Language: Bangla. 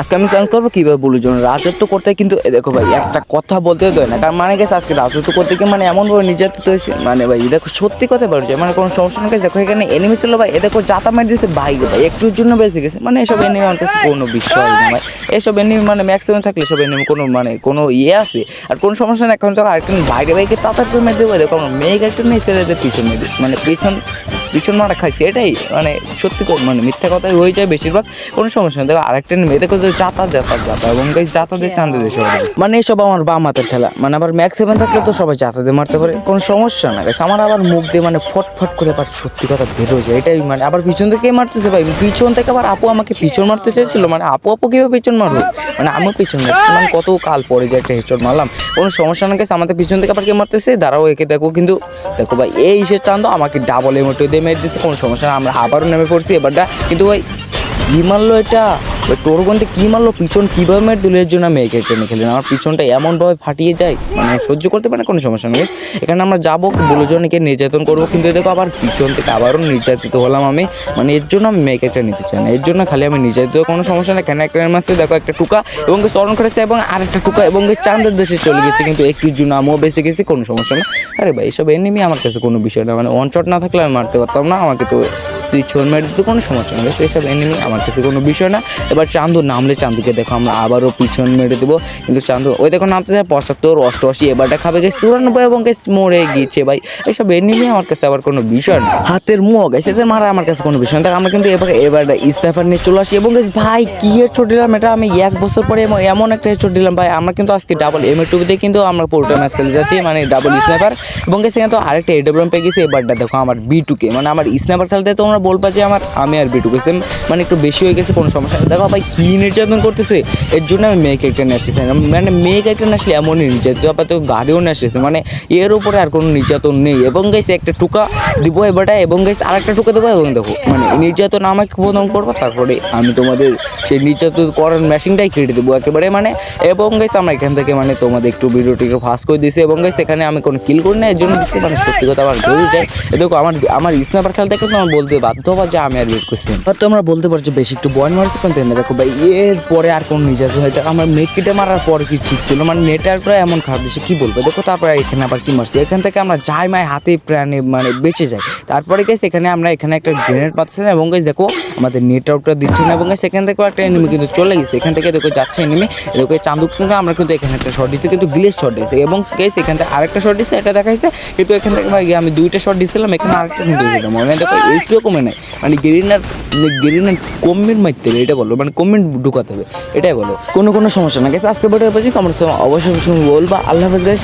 আজকে আমি স্নান করব কীভাবে বলুর জন্য রাজত্ব করতে কিন্তু দেখো ভাই, একটা কথা বলতে দেয় না। কারণ মানে গেছে আজকে রাজত্ব করতে গিয়ে মানে এমনভাবে নির্যাতিত হয়েছে মানে ভাই দেখো, সত্যি কথা বলছে মানে কোনো সমস্যা নেই। দেখো, এখানে এনিমি ছিল ভাই, এ দেখো জাতা মারি দিয়েছে ভাই ভাই, একটুর জন্য বেঁচে গেছে। মানে এসব এনিমি আমার কাছে কোনো বিষয় না ভাই। এসব এনিমি মানে ম্যাক্সিমাম থাকলে এসব এনিমি কোনো মানে কোনো ইয়ে আছে। আর কোনো সমস্যা নেই, এখন তো আরেকটা বাইরে বাইকে করে মেরে দেবো। দেখো মেয়ে একটা নেই ছেলেদের পিছনে মানে পিছন পিছন মারা খাইছি, এটাই মানে সত্যি মানে মিথ্যা কথাই হয়ে যায় বেশিরভাগ, কোনো সমস্যা নেই। দেখো, আরেকটা মেয়ে দেখো যাতা যাতা যাতা, এবং এই যাতা দিয়ে চান্দে দেশে মানে এসব আমার বাম হাতের খেলা মানে আবার ম্যাক্স সেভেন থাকলে তো সবাই যাতা দিয়ে মারতে পারে, কোনো সমস্যা না। guys। আমার আবার মুখ দিয়ে মানে ফট ফট করে আবার সত্যি কথা বেরো যায়, এটাই মানে। আবার পিছন থেকে মারতেছে ভাই? পিছন থেকে আবার আপু আমাকে পিছন মারতে চেয়েছিল। মানে আপু আপু কীভাবে পিছন মারবে? মানে আমিও পিছন মারছি। মানে কত কাল পরে যে একটা হেচট মারলাম। কোনো সমস্যা না গেছে আমাদের পিছন থেকে আবার কে মারতেছে? দাঁড়াও, একে দেখো। কিন্তু দেখো ভাই, এই সে চান্দো আমাকে ডাবল এমোটো দিয়ে মেরে দিচ্ছে কোনো সমস্যা না আমরা আবারও নেমে পড়ছি এবারটা। কিন্তু ভাই কি তোর গন্ধে কি মারলো? পিছন কীভাবে মেরে দিল? এর জন্য আমি একে টেনে খেলি আমার পিছনটা এমনভাবে ফাটিয়ে যায় মানে সহ্য করতে পারে কোনো সমস্যা নেই। এখানে আমরা যাব বলজনকে নির্যাতন করব। কিন্তু দেখো, আবার পিছন থেকে আবারও নির্যাতিত হলাম আমি। মানে এর জন্য আমি মেয়েকে একটা নিতে চাই না। এর জন্য খালি আমি নির্যাতিত, কোনো সমস্যা নেই। কেন একটা মাসে দেখো, একটা টুকা এবং স্মরণ করেছে এবং আরেকটা টুকা এবং চান্দের দেশে চলে গেছে। কিন্তু একটির জন্য আমিও বেঁচে গেছি, কোনো সমস্যা না আরে ভাই, এসব এনিমি আমার কাছে কোনো বিষয় না। মানে শট না থাকলে আমি মারতে পারতাম না। আমাকে তো পিছন মেরে দিতে, কোনো সমস্যা নেই। এসব এনিমি আমার কাছে কোনো বিষয় না। এবার চান্দু নামলে চান্দুকে দেখো আমরা আবারও পিছন মেরে দেবো। কিন্তু চান্দু, ওই দেখো নামতে যায় পঁচাত্তর, অষ্টআশি, এবারটা খাবে গেছে চুরানব্বই এবং গেছে মরে গিয়েছে ভাই। এসব এনিমি আমার কাছে আবার কোনো বিষয় না। হাতের মুখ গেছে এদের মারা আমার কাছে কোনো বিষয় না। আমরা কিন্তু এবার এবার স্নাইপার নিয়ে চলে আসি। এবং গেছে ভাই, কি হেডশট দিলাম এটা আমি এক বছর পরে এমন- একটা হেডশট দিলাম ভাই। আমরা কিন্তু আজকে ডাবল এম এ টুবিতে কিন্তু আমরা পুরোটা ম্যাচ খেলে যাচ্ছি মানে ডাবল স্নাইপার এবং গেছে কিন্তু আরেকটা এডব্লিউএম পেয়ে গেছি, এবারটা দেখো আমার বি টুকে মানে আমার স্নাইপার খেলতে তোমরা বলবা যে আমার, আমি আর বি টুকে মানে একটু বেশি হয়ে গেছে, কোনো সমস্যা দেখো ভাই কি নির্যাতন করতেছে? এর জন্য আমি মেয়ে ক্যারেক্টার নিয়ে আসতেছি। মানে মেয়ে ক্যারেক্টার না আসলে এমনই নির্যাতন আপাতত গাড়িও নিয়ে আসতেছে। মানে এর উপরে আর কোনো নির্যাতন নেই। এবং গেছে একটা টুকা দিব এবারটা এবং গেছে আরেকটা টুকা দেবো এবং দেখো মানে নির্যাতন আমাকে প্রদান করব, তারপরে আমি তোমাদের সেই নির্যাতন করার মেশিনটাই কেটে দেবো একেবারে মানে এবং গেছে আমরা এখান থেকে মানে তোমাদের একটু ভিডিওটি একটু ফাস্ট করে দিয়েছি। এবং গেছে এখানে আমি কোনো কিল করি না, এর জন্য মানে সত্যি কথা আমার ভেবে যায়। দেখো, আমার আমার স্ন্যাপার খেলা দেখে তো আমার বলতে বাধ্য হবা যে আমি আর বেট করছি আর তোমরা বলতে পারছ, বেশি একটু বয়ন মারছে কিন্তু এনে দেখো ভাই এর পরে আর কোন নির্যাতন হয়তো আমার মেকিটা মারার পর কি ঠিক ছিল? মানে নেটওয়ার্কটা এমন খারাপ দিচ্ছে কি বলব? দেখো তারপরে এখানে আবার কি মারছি? এখান থেকে আমরা যাই মায় হাতে প্রাণে মানে বেঁচে যাই। তারপরে গেছে এখানে আমরা এখানে একটা গ্রেনেড পাচ্ছি এবং গেছে দেখো আমাদের নেটওয়ার্কটা দিচ্ছে না এবং সেখান থেকেও একটা এনিমি কিন্তু চলে গেছে। এখান থেকে দেখো যাচ্ছে এনিমি দেখো চান্দুক কিন্তু আমরা কিন্তু এখানে একটা শট দিচ্ছি কিন্তু গ্লিচ শট দিয়েছে এবং গেছে এখান থেকে আরেকটা শট দিচ্ছে এটা দেখাইছে, কিন্তু এখান থেকে আমি দুইটা শট দিয়েছিলাম, এখানে আরেকটা কিন্তু দিয়েছিলাম মানে দেখো এইচপিও কমে নাই। মানে গেরিনার গেরিনার কমেন্ট মারতে হবে এটা বলো মানে কমেন্ট ঢুকাতে হবে, এটাই বলো। কোনো কোনো সমস্যা না গেছে আজকে বড় হয়েছে কমেন্ট অবশ্যই বলবা। আল্লাহ হাফেজ।